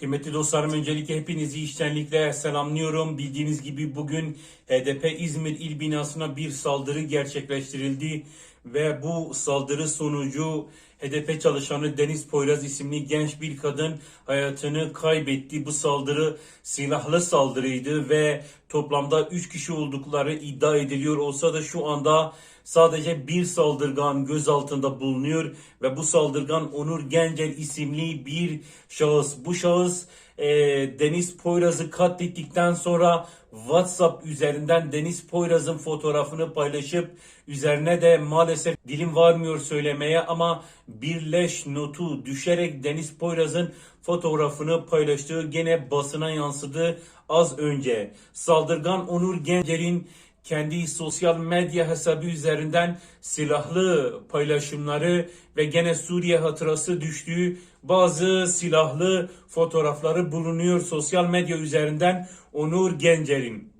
Kıymetli dostlarım öncelikle hepinizi içtenlikle selamlıyorum. Bildiğiniz gibi bugün HDP İzmir İl Binası'na bir saldırı gerçekleştirildi ve bu saldırı sonucu HDP çalışanı Deniz Poyraz isimli genç bir kadın hayatını kaybetti. Bu saldırı silahlı saldırıydı ve toplamda 3 kişi oldukları iddia ediliyor olsa da şu anda sadece bir saldırgan gözaltında bulunuyor ve bu saldırgan Onur Gencel isimli bir şahıs. Bu şahıs e, Deniz Poyraz'ı katlettikten sonra WhatsApp üzerinden Deniz Poyraz'ın fotoğrafını paylaşıp üzerine de maalesef dilim varmıyor söylemeye ama birleş notu düşerek Deniz Poyraz'ın fotoğrafını paylaştığı gene basına yansıdı az önce. Saldırgan Onur Gencel'in kendi sosyal medya hesabı üzerinden silahlı paylaşımları ve gene Suriye hatırası düştüğü bazı silahlı fotoğrafları bulunuyor sosyal medya üzerinden Onur Gencer'in.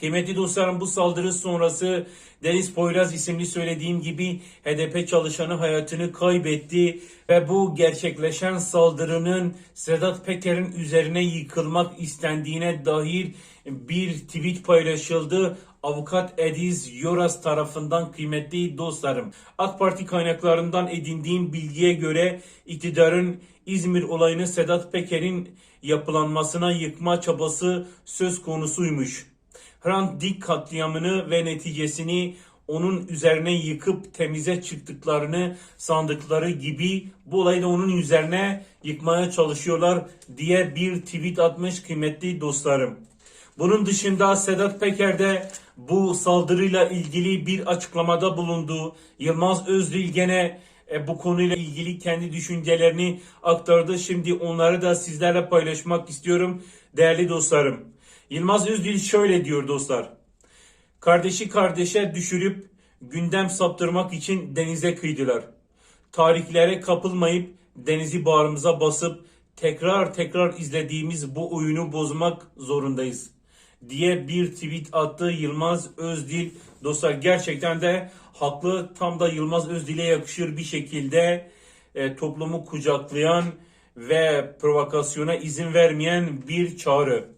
Kıymetli dostlarım bu saldırı sonrası Deniz Poyraz isimli söylediğim gibi HDP çalışanı hayatını kaybetti ve bu gerçekleşen saldırının Sedat Peker'in üzerine yıkılmak istendiğine dair bir tweet paylaşıldı. Avukat Ediz Yoras tarafından kıymetli dostlarım. AK Parti kaynaklarından edindiğim bilgiye göre iktidarın İzmir olayını Sedat Peker'in yapılanmasına yıkma çabası söz konusuymuş. Hrant Dink katliamını ve neticesini onun üzerine yıkıp temize çıktıklarını sandıkları gibi bu olayı da onun üzerine yıkmaya çalışıyorlar diye bir tweet atmış kıymetli dostlarım. Bunun dışında Sedat Peker de bu saldırıyla ilgili bir açıklamada bulundu. Yılmaz Özdil gene e, bu konuyla ilgili kendi düşüncelerini aktardı. Şimdi onları da sizlerle paylaşmak istiyorum değerli dostlarım. Yılmaz Özdil şöyle diyor dostlar. Kardeşi kardeşe düşürüp gündem saptırmak için denize kıydılar. Tarihlere kapılmayıp denizi bağrımıza basıp tekrar tekrar izlediğimiz bu oyunu bozmak zorundayız diye bir tweet attı Yılmaz Özdil. Dostlar gerçekten de haklı tam da Yılmaz Özdil'e yakışır bir şekilde e, toplumu kucaklayan ve provokasyona izin vermeyen bir çağrı.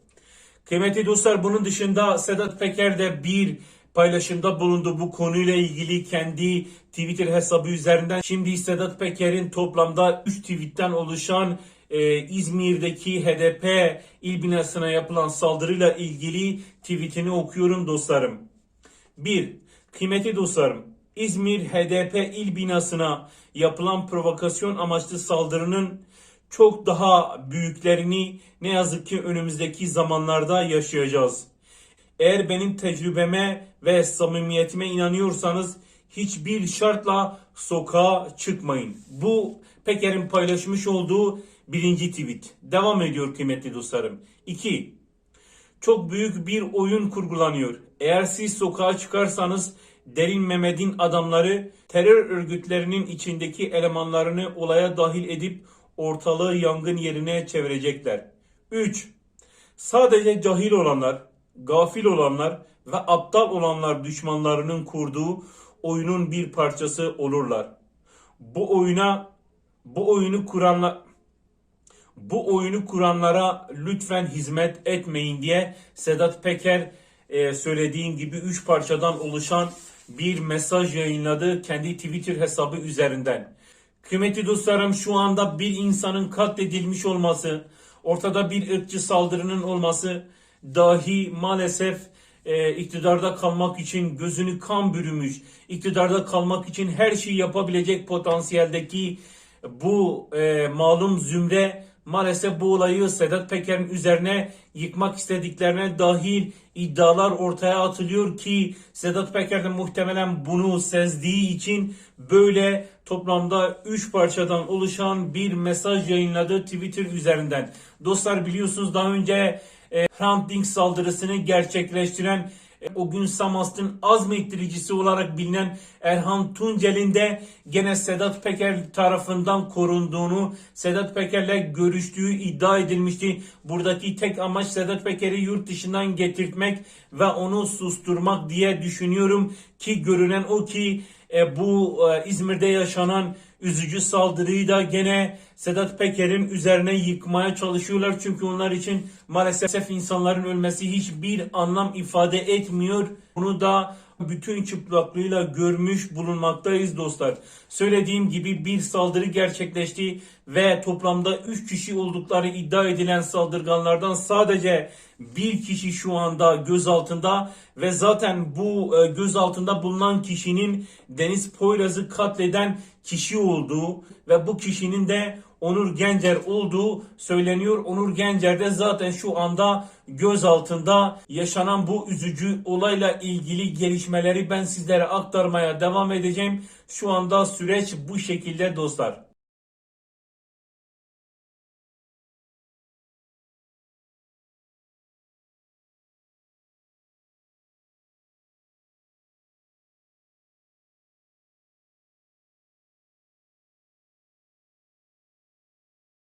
Kıymetli dostlar bunun dışında Sedat Peker de bir paylaşımda bulundu bu konuyla ilgili kendi Twitter hesabı üzerinden. Şimdi Sedat Peker'in toplamda 3 tweetten oluşan e, İzmir'deki HDP il binasına yapılan saldırıyla ilgili tweetini okuyorum dostlarım. 1. Kıymetli dostlarım, İzmir HDP il binasına yapılan provokasyon amaçlı saldırının çok daha büyüklerini ne yazık ki önümüzdeki zamanlarda yaşayacağız. Eğer benim tecrübeme ve samimiyetime inanıyorsanız hiçbir şartla sokağa çıkmayın. Bu Peker'in paylaşmış olduğu birinci tweet. Devam ediyor kıymetli dostlarım. 2. Çok büyük bir oyun kurgulanıyor. Eğer siz sokağa çıkarsanız Derin Mehmet'in adamları terör örgütlerinin içindeki elemanlarını olaya dahil edip ortalığı yangın yerine çevirecekler. 3. Sadece cahil olanlar, gafil olanlar ve aptal olanlar düşmanlarının kurduğu oyunun bir parçası olurlar. Bu oyuna bu oyunu kuranlar bu oyunu kuranlara lütfen hizmet etmeyin diye Sedat Peker e, söylediğim gibi 3 parçadan oluşan bir mesaj yayınladı kendi Twitter hesabı üzerinden. Kıymetli dostlarım şu anda bir insanın katledilmiş olması, ortada bir ırkçı saldırının olması dahi maalesef e, iktidarda kalmak için gözünü kan bürümüş, iktidarda kalmak için her şeyi yapabilecek potansiyeldeki bu e, malum zümre maalesef bu olayı Sedat Peker'in üzerine yıkmak istediklerine dahil iddialar ortaya atılıyor ki Sedat Peker de muhtemelen bunu sezdiği için böyle toplamda 3 parçadan oluşan bir mesaj yayınladı Twitter üzerinden. Dostlar biliyorsunuz daha önce e, Hrant saldırısını gerçekleştiren o gün Samast'ın azmettiricisi olarak bilinen Erhan Tuncel'in de gene Sedat Peker tarafından korunduğunu, Sedat Peker'le görüştüğü iddia edilmişti. Buradaki tek amaç Sedat Peker'i yurt dışından getirtmek ve onu susturmak diye düşünüyorum ki görünen o ki e, bu e, İzmir'de yaşanan üzücü saldırıyı da gene Sedat Peker'in üzerine yıkmaya çalışıyorlar. Çünkü onlar için maalesef insanların ölmesi hiçbir anlam ifade etmiyor. Bunu da bütün çıplaklığıyla görmüş bulunmaktayız dostlar. Söylediğim gibi bir saldırı gerçekleşti ve toplamda 3 kişi oldukları iddia edilen saldırganlardan sadece bir kişi şu anda gözaltında ve zaten bu e, gözaltında bulunan kişinin Deniz Poyraz'ı katleden kişi olduğu ve bu kişinin de Onur Gencer olduğu söyleniyor. Onur Gencer de zaten şu anda gözaltında yaşanan bu üzücü olayla ilgili gelişmeleri ben sizlere aktarmaya devam edeceğim. Şu anda süreç bu şekilde dostlar.